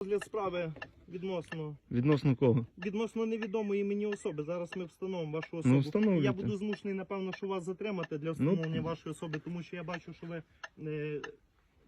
Розгляд справи відносно Відносно кого? відносно невідомої мені особи. Зараз ми встановимо вашу особу. Ну, встановлюйте. Я буду змушений, напевно, що вас затримати для встановлення вашої особи, тому що я бачу, що ви е,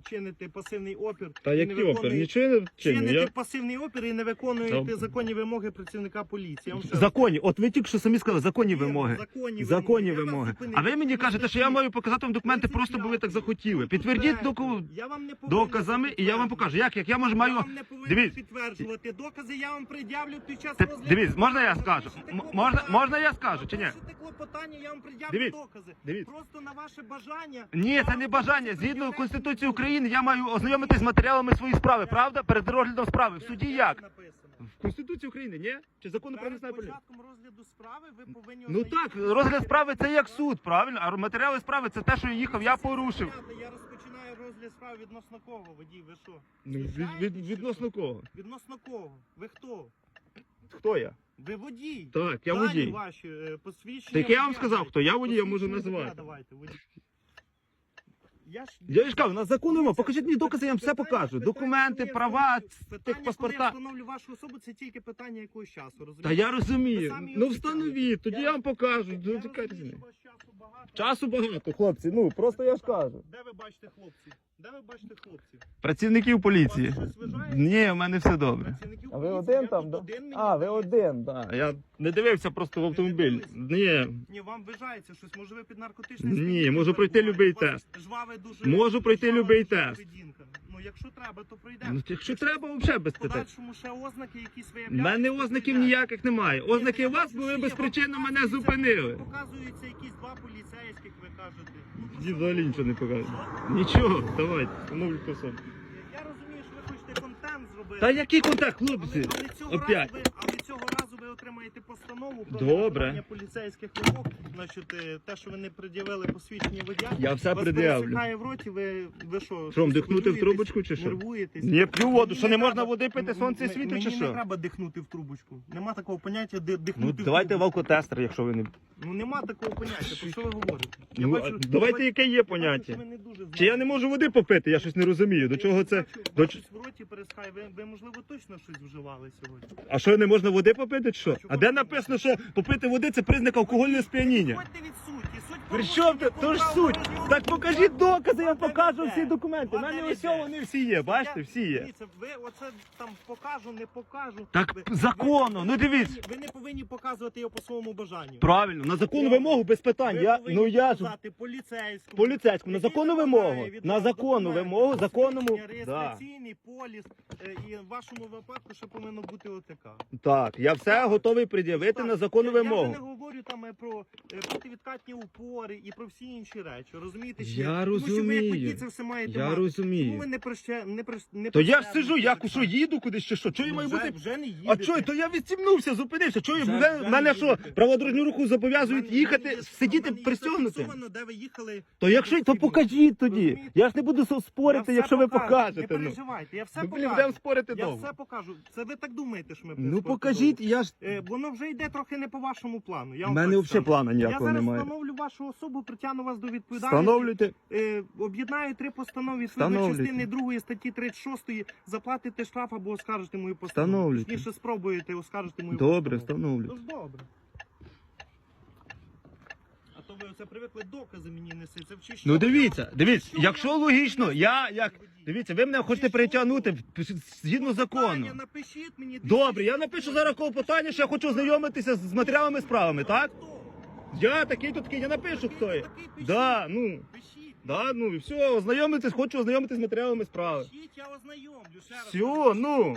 чините пасивний опір. Та і який не опір? виконуєте- Нічого не. Чините Я... пасивний опір і не виконуєте Та- законні вимоги працівника поліції. Я вам ще раз Законні, от ви тільки що самі сказали, законні Вірно, вимоги. Законні, Законні Я вас вимоги. зупинив. А ви мені кажете, що я маю показати вам документи просто, бо ви так захотіли. Підтвердіть доку... Я вам не повинен доказами, і я вам покажу. Як, як я можу Я маю. вам не повинен Дивіться. підтверджувати докази, я вам пред'явлю під час Ти- розгляду. дивіться, можна я скажу? Порушите М- клопотання. можна- можна я скажу, чи ні? Порушите клопотання, я вам пред'явлю Дивіться, докази. дивіться. Просто на ваше бажання. Ні, це не бажання. Згідно Конституції докази. України, я маю ознайомитись з матеріалами своєї справи, правда? Перед розглядом справи. В суді як? В Конституції України, ні? Чи закону про Перед національну початком розгляду справи ви повинні Ну так, ознайомитися. розгляд справи це як суд, правильно? А матеріали справи це те, що я їхав, я порушив. Я розпочинаю розгляд справи відносно кого, водій, ви що? Ну, від, від, відносно кого? Відносно кого? Ви хто? Хто я? Ви водій. Так, я Дані водій. ваші, е, посвідчення Так я вам водія сказав, хто я водій, я можу Посвідчення водія назвати. Давайте, водій. Я ж Я ж кажу, на закону вимог. Покажіть мені докази, я вам все Питання- покажу. питання, Документи, коли права, питання, тих Коли я паспорта. встановлю вашу особу, це тільки питання якогось часу, розумієте? Та я розумію. Самі Ну його встановіть, тоді я вам покажу. Я Ну, розумію, що у вас часу багато. Часу багато, хлопці. Ну просто я ж кажу. Де ви бачите хлопців? Де ви бачите хлопців? Працівників поліції. Вас щось вважає? Ні, в мене все добре. Працівників А ви один Я там, тут да? мені А, ви здається. один, так. Я не дивився просто в автомобіль. Ні. Ні, вам вважається щось, може ви під наркотичним Ні, можу пройти перебуваєте? любий У вас тест. Жваве дуже Можу пройти жвава любий дуже тест. поведінка. Ну, якщо треба, то пройдемо. Ну, якщо треба, взагалі без В питань. подальшому ще ознаки якісь У виявляються. мене ознаків пройдемо. ніяких немає. Ні, Ознаки я у вас, бачу, бо що є. безпричинно Вам мене показується- зупинили. Показуються якісь два поліцейських, ви кажете. Ну, то Ді що взагалі нічого не показує. Нічого, давайте, встановлюйте особу. Я розумію, що ви хочете Та який контакт, хлопці? але, цього Опять. разу ви, але цього разу ви отримаєте постанову про Добре. поліцейських вимог. Значить, е, те, що ви не пред'явили посвідчення водія. Я все вас пересихає в роті, ви, ви що? Що, дихнути в трубочку чи що? Нервуєтесь? Ні, п'ю воду, що не можна треба- води пити, сонце світить, мені чи не треба дихнути в трубочку. Нема такого поняття ди- дихнути Ну в давайте в алкотестер, якщо ви не. Ну нема такого поняття, про що ви говорите? Ну, а давайте яке є я бачу, поняття. не дуже Чи я не можу води попити? Я щось не розумію. До чого це? До... Щось в роті перескає. Ви, ви, можливо, точно щось вживали сьогодні. А що не можна води попити? Що? А де написано, що попити води це признак алкогольного сп'яніння? Ходьте від суті. Суть При чому ти? То ж суть. Так покажіть докази, я покажу всі документи. У мене не ось вони всі є. Бачите, всі є. Дивіться, ви оце там покажу, не покажу. Так Ви- законно, ну дивіться. Ви не повинні показувати його по своєму бажанню. Правильно, на законну вимогу без питань. Ви Я, повинні ну я ж показати поліцейському. поліцейському, на який законну вимагає вимогу. від На вас законну документи, вимогу, законному. посвідчення, Да. Реєстраційний поліс. е, І в вашому випадку ще повинно бути ОТК. Так, я все готовий пред'явити на законну я, Я вже вимогу. не говорю там е, про е, противідкатні упори і про всі інші речі. Розумієте? чи Я? Тому що ви як розумію. водій це все маєте Я мати. Розумію. ви не проща... не прощ... не То я ж сижу, я це що їду кудись чи що? Чого я Ну, маю вже, бути? вже не їдете. А чого? То я відстібнувся, зупинився. Чого Вже- мене, вже мене не що, їдете. праводорожню руху зобов'язують їхати, сидіти зафіксовано, де ви їхали. То якщо то покажіть тоді. Розумієте? Я ж не буду со- спорити, Я якщо ви покажу. покажете. Не Ну, переживайте, я все ну блін, покажу. будемо спорити Я довго. все покажу. Це ви так думаєте, що ми будемо Ну спорити покажіть, довго? я ж. Е, Воно вже йде трохи не по вашому плану. Я У вам мене так взагалі скажу. плану Я зараз немає. встановлю вашу особу, притягну вас до відповідальності. Встановлюйте. Е, об'єднаю три постанови відповідно Встановлюйте. частини 2 статті 36 заплатите штраф або оскаржите мою постанову. Встановлюйте. Точніше спробуєте оскаржити мою Добре, постанову. встановлю. Тож добре. А то ви оце привикли докази мені неси. Це вчи що? Ну дивіться, дивіться, Що якщо я- логічно, я як. Дивіться, ви мене хочете перетягнути згідно закону. Питання Напишіть мені. Добре, я напишу зараз клопотання, що я хочу ознайомитися з матеріалами справами, так? Хто? Я такий то такий, я напишу, хто є. Да, ну, Пишіть. да, ну і все, ознайомитись, хочу ознайомитись з матеріалами справи. Пишіть, я ознайомлю. Ще раз Все, ну.